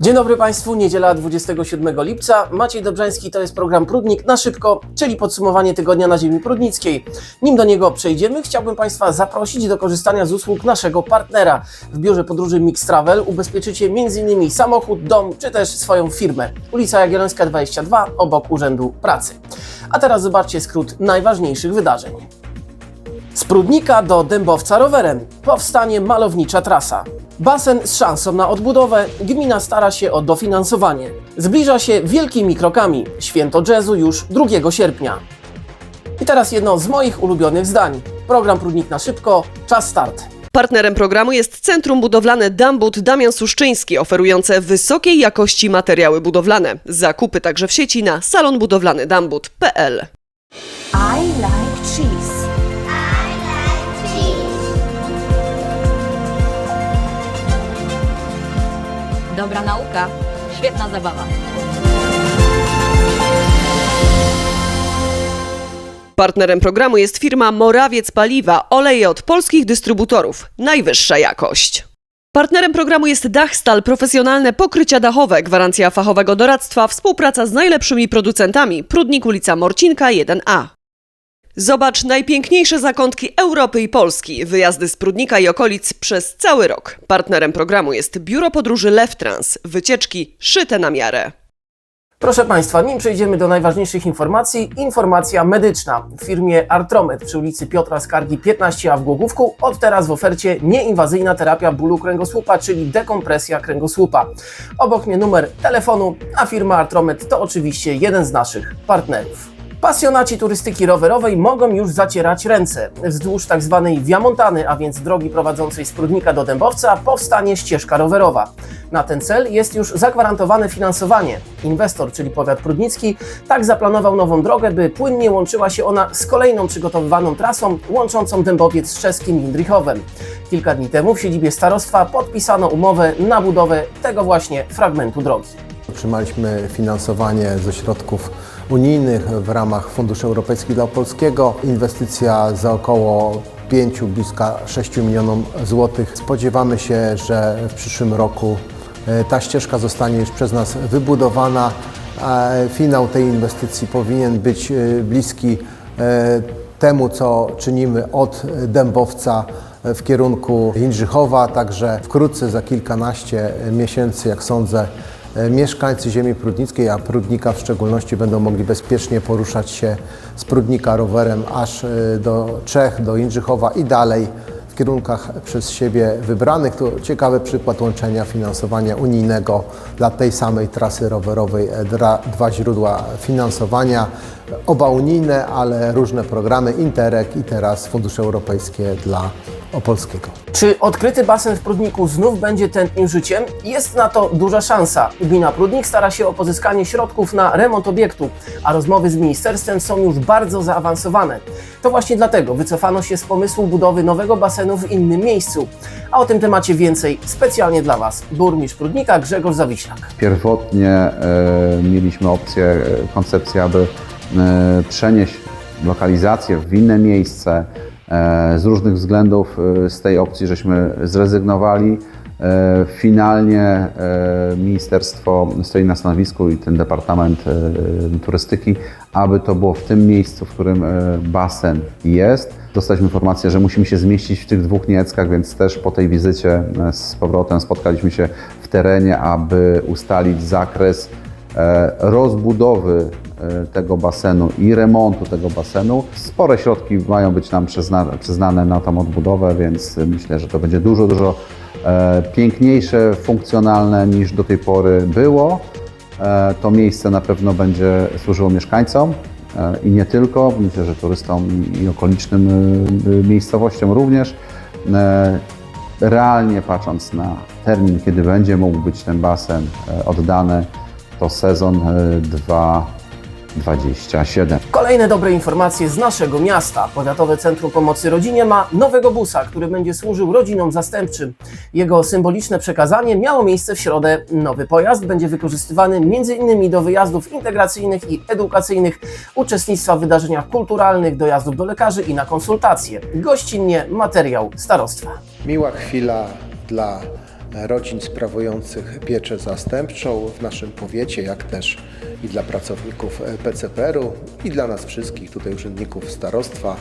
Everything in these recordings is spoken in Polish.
Dzień dobry Państwu, niedziela 27 lipca. Maciej Dobrzański to jest program Prudnik na szybko, czyli podsumowanie tygodnia na ziemi prudnickiej. Nim do niego przejdziemy, chciałbym Państwa zaprosić do korzystania z usług naszego partnera. W biurze podróży Mix Travel ubezpieczycie m.in. samochód, dom czy też swoją firmę. Ulica Jagiellońska 22 obok Urzędu Pracy. A teraz zobaczcie skrót najważniejszych wydarzeń. Z Prudnika do Dębowca rowerem. Powstanie malownicza trasa. Basen z szansą na odbudowę. Gmina stara się o dofinansowanie. Zbliża się wielkimi krokami. Święto jazzu już 2 sierpnia. I teraz jedno z moich ulubionych zdań. Program Prudnik na szybko. Czas start. Partnerem programu jest Centrum Budowlane Dambut Damian Suszczyński, oferujące wysokiej jakości materiały budowlane. Zakupy także w sieci na salonbudowlanydambut.pl. I like cheese. Dobra nauka, świetna zabawa. Partnerem programu jest firma Morawiec Paliwa, oleje od polskich dystrybutorów. Najwyższa jakość. Partnerem programu jest Dachstal, profesjonalne pokrycia dachowe, gwarancja fachowego doradztwa, współpraca z najlepszymi producentami. Prudnik ulica Morcinka 1A. Zobacz najpiękniejsze zakątki Europy i Polski. Wyjazdy z Prudnika i okolic przez cały rok. Partnerem programu jest Biuro Podróży Leftrans. Wycieczki szyte na miarę. Proszę Państwa, nim przejdziemy do najważniejszych informacji, informacja medyczna. W firmie Artromed przy ulicy Piotra Skargi 15a w Głogówku od teraz w ofercie nieinwazyjna terapia bólu kręgosłupa, czyli dekompresja kręgosłupa. Obok mnie numer telefonu, a firma Artromed to oczywiście jeden z naszych partnerów. Pasjonaci turystyki rowerowej mogą już zacierać ręce. Wzdłuż tak zwanej Wiamontany, a więc drogi prowadzącej z Prudnika do Dębowca, powstanie ścieżka rowerowa. Na ten cel jest już zagwarantowane finansowanie. Inwestor, czyli powiat prudnicki, tak zaplanował nową drogę, by płynnie łączyła się ona z kolejną przygotowywaną trasą łączącą Dębowiec z czeskim Jindrichowem. Kilka dni temu w siedzibie starostwa podpisano umowę na budowę tego właśnie fragmentu drogi. Otrzymaliśmy finansowanie ze środków unijnych w ramach Funduszy Europejskich dla Polskiego. Inwestycja za około 5, bliska 6 milionom złotych. Spodziewamy się, że w przyszłym roku e, ta ścieżka zostanie już przez nas wybudowana. Finał tej inwestycji powinien być e, bliski e, temu, co czynimy od Dębowca w kierunku Jędrzychowa, także wkrótce, za kilkanaście miesięcy, jak sądzę, mieszkańcy ziemi prudnickiej, a Prudnika w szczególności będą mogli bezpiecznie poruszać się z Prudnika rowerem aż e, do Czech, do Jędrzychowa i dalej w kierunkach przez siebie wybranych. To ciekawy przykład łączenia finansowania unijnego dla tej samej trasy rowerowej, e, dwa źródła finansowania, oba unijne, ale różne programy, Interreg i teraz fundusze europejskie dla Opolskiego. Czy odkryty basen w Prudniku znów będzie tętnił życiem? Jest na to duża szansa. Gmina Prudnik stara się o pozyskanie środków na remont obiektu, a rozmowy z ministerstwem są już bardzo zaawansowane. To właśnie dlatego wycofano się z pomysłu budowy nowego basenu w innym miejscu. A o tym temacie więcej specjalnie dla Was. Burmistrz Prudnika Grzegorz Zawiślak. Pierwotnie e, mieliśmy opcję, e, koncepcję, aby e, przenieść lokalizację w inne miejsce. E, z różnych względów e, z tej opcji żeśmy zrezygnowali. E, Finalnie ministerstwo stoi na stanowisku i ten departament turystyki, aby to było w tym miejscu, w którym basen jest. Dostaliśmy informację, że musimy się zmieścić w tych dwóch nieckach, więc też po tej wizycie z powrotem spotkaliśmy się w terenie, aby ustalić zakres rozbudowy E, tego basenu i remontu tego basenu. Spore środki mają być nam przyznane, na tą odbudowę, więc myślę, że to będzie dużo, dużo e, piękniejsze, funkcjonalne niż do tej pory było. E, to miejsce na pewno będzie służyło mieszkańcom i nie tylko, myślę, że turystom i okolicznym miejscowościom również. Realnie patrząc na termin, kiedy będzie mógł być ten basen oddany, to sezon 2 27. Kolejne dobre informacje z naszego miasta. Powiatowe Centrum Pomocy Rodzinie ma nowego busa, który będzie służył rodzinom zastępczym. Jego symboliczne przekazanie miało miejsce w środę. Nowy pojazd będzie wykorzystywany m.in. do wyjazdów integracyjnych i edukacyjnych, uczestnictwa w wydarzeniach kulturalnych, dojazdów do lekarzy i na konsultacje. Gościnnie materiał starostwa. Miła chwila dla rodzin sprawujących pieczę zastępczą w naszym powiecie, jak też i dla pracowników e, PCPR-u i dla nas wszystkich, tutaj urzędników starostwa,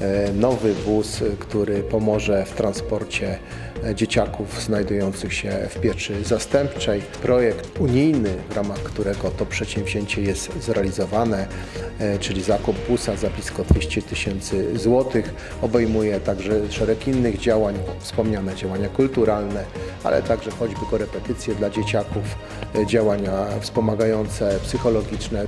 e, nowy wóz, e, który pomoże w transporcie dzieciaków znajdujących się w pieczy zastępczej. Projekt unijny, w ramach którego to przedsięwzięcie jest zrealizowane, czyli zakup busa za blisko 200 tysięcy złotych, obejmuje także szereg innych działań, wspomniane działania kulturalne, ale także choćby korepetycje dla dzieciaków, działania wspomagające, psychologiczne.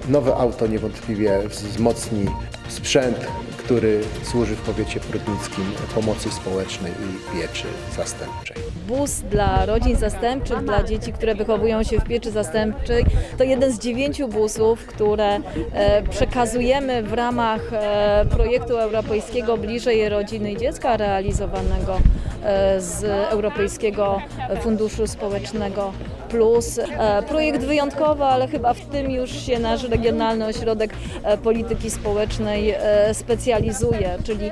Nowe auto niewątpliwie wzmocni sprzęt, który służy w powiecie prudnickim pomocy społecznej i pieczy zastępczej. Bus dla rodzin zastępczych, dla dzieci, które wychowują się w pieczy zastępczej, to jeden z dziewięciu busów, które e, przekazujemy w ramach e, projektu europejskiego Bliżej Rodziny i Dziecka realizowanego e, z Europejskiego Funduszu Społecznego Plus. E, Projekt wyjątkowy, ale chyba w tym już się nasz Regionalny Ośrodek e, Polityki Społecznej e, specjalizuje, czyli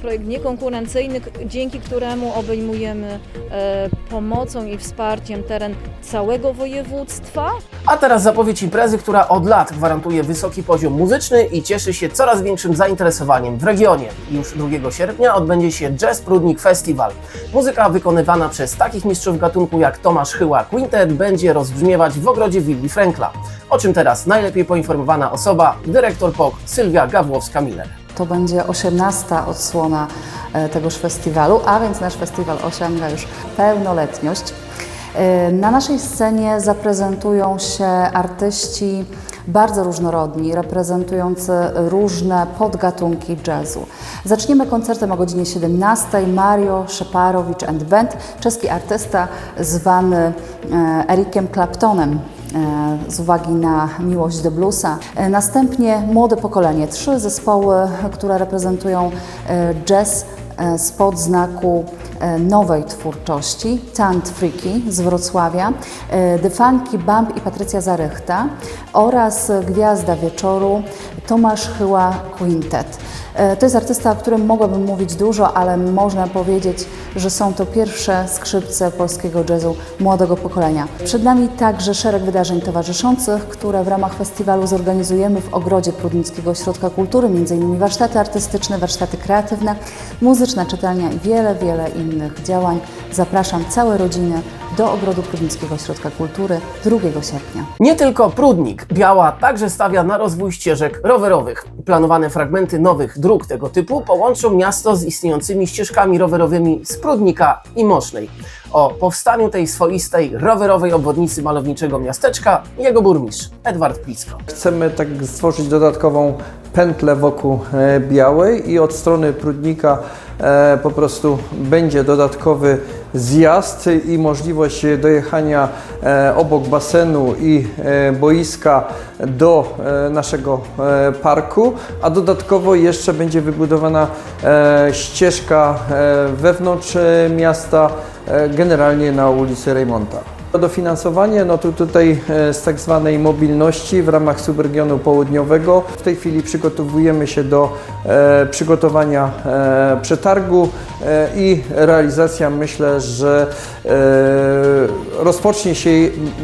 projekt niekonkurencyjny, dzięki któremu obejmujemy pomocą i wsparciem teren całego województwa. A teraz zapowiedź imprezy, która od lat gwarantuje wysoki poziom muzyczny i cieszy się coraz większym zainteresowaniem w regionie. Już 2 sierpnia odbędzie się Jazz Prudnik Festival. Muzyka wykonywana przez takich mistrzów gatunku jak Tomasz Chyła Quintet będzie rozbrzmiewać w ogrodzie willi Frenkla. O czym teraz najlepiej poinformowana osoba, dyrektor POK Sylwia Gawłowska-Miller. To będzie 18 odsłona e, tegoż festiwalu, a więc nasz festiwal osiąga już pełnoletność. E, Na naszej scenie zaprezentują się artyści bardzo różnorodni, reprezentujący różne podgatunki jazzu. Zaczniemy koncertem o godzinie 17. Mario Szeparowicz and Band, czeski artysta zwany e, Erikiem Claptonem z uwagi na miłość do bluesa. E, Następnie młode pokolenie, trzy zespoły, które reprezentują e, jazz e, spod znaku e, nowej twórczości, Tant Freaky z Wrocławia, e, The Funky Bump i Patrycja Zarychta oraz Gwiazda Wieczoru Tomasz Chyła Quintet. E, To jest artysta, o którym mogłabym mówić dużo, ale można powiedzieć, że są to pierwsze skrzypce polskiego jazzu młodego pokolenia. Przed nami także szereg wydarzeń towarzyszących, które w ramach festiwalu zorganizujemy w Ogrodzie Prudnickiego Ośrodka Kultury, m.in. warsztaty artystyczne, warsztaty kreatywne, muzyczna czytelnia i wiele, wiele innych działań. Zapraszam całe rodziny do Ogrodu Prudnickiego Ośrodka Kultury 2 sierpnia. Nie tylko Prudnik. Biała także stawia na rozwój ścieżek rowerowych. Planowane fragmenty nowych dróg tego typu połączą miasto z istniejącymi ścieżkami rowerowymi z Prudnika i Mosznej. O powstaniu tej swoistej rowerowej obwodnicy malowniczego miasteczka jego burmistrz Edward Plicko. Chcemy tak stworzyć dodatkową pętlę wokół e, Białej i od strony Prudnika e, po prostu będzie dodatkowy zjazd i możliwość dojechania e, obok basenu i boiska do naszego parku, a dodatkowo jeszcze będzie wybudowana ścieżka wewnątrz miasta, generalnie na ulicy Rejmonta. Dofinansowanie no to tutaj e, z tak zwanej mobilności w ramach subregionu południowego. W tej chwili przygotowujemy się do e, przygotowania e, przetargu e, i realizacja myślę, że e, rozpocznie się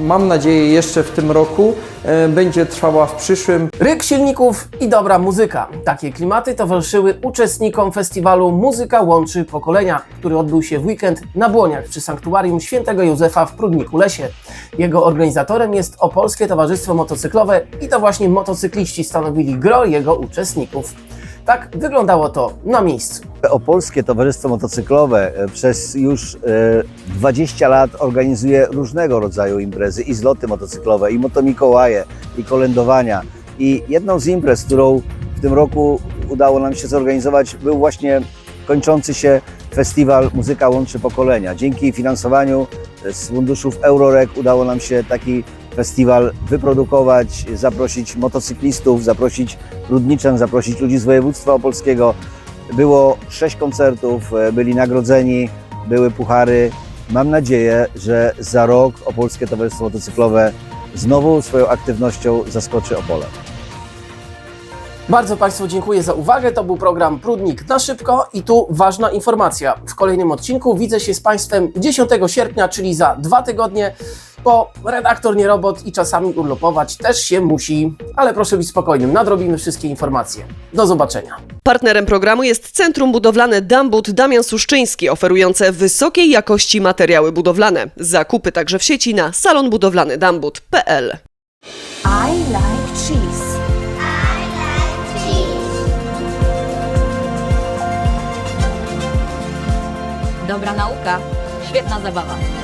mam nadzieję jeszcze w tym roku, e, będzie trwała w przyszłym. Ryk silników i dobra muzyka. Takie klimaty towarzyszyły uczestnikom festiwalu Muzyka łączy pokolenia, który odbył się w weekend na Błoniach przy Sanktuarium Świętego Józefa w Prudniku Lesie. Jego organizatorem jest Opolskie Towarzystwo Motocyklowe i to właśnie motocykliści stanowili gro jego uczestników. Tak wyglądało to na miejscu. Opolskie Towarzystwo Motocyklowe e, przez już e, 20 lat organizuje różnego rodzaju imprezy i zloty motocyklowe, i motomikołaje, i kolędowania. I jedną z imprez, którą w tym roku udało nam się zorganizować, był właśnie kończący się festiwal Muzyka Łączy Pokolenia. Dzięki finansowaniu z funduszów Eurorec udało nam się taki festiwal wyprodukować, zaprosić motocyklistów, zaprosić Ludniczan, zaprosić ludzi z województwa opolskiego. Było sześć koncertów, e, byli nagrodzeni, były puchary. Mam nadzieję, że za rok Opolskie Towarzystwo Motocyklowe znowu swoją aktywnością zaskoczy Opole. Bardzo Państwu dziękuję za uwagę. To był program Prudnik na szybko i tu ważna informacja. W kolejnym odcinku widzę się z Państwem 10 sierpnia, czyli za dwa tygodnie, bo redaktor nie robot i czasami urlopować też się musi. Ale proszę być spokojnym, nadrobimy wszystkie informacje. Do zobaczenia. Partnerem programu jest Centrum Budowlane Dambut Damian Suszczyński, oferujące wysokiej jakości materiały budowlane. Zakupy także w sieci na salonbudowlanydambut.pl. I like cheese. Dobra nauka, świetna zabawa.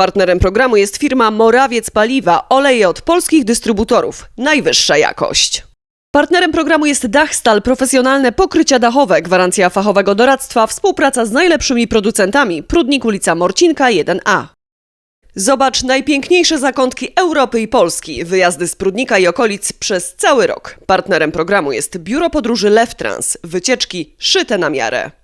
Partnerem programu jest firma Morawiec Paliwa, oleje od polskich dystrybutorów. Najwyższa jakość. Partnerem programu jest Dachstal, profesjonalne pokrycia dachowe, gwarancja fachowego doradztwa, współpraca z najlepszymi producentami. Prudnik ulica Morcinka 1A. Zobacz najpiękniejsze zakątki Europy i Polski. Wyjazdy z Prudnika i okolic przez cały rok. Partnerem programu jest Biuro Podróży Lewtrans. Wycieczki szyte na miarę.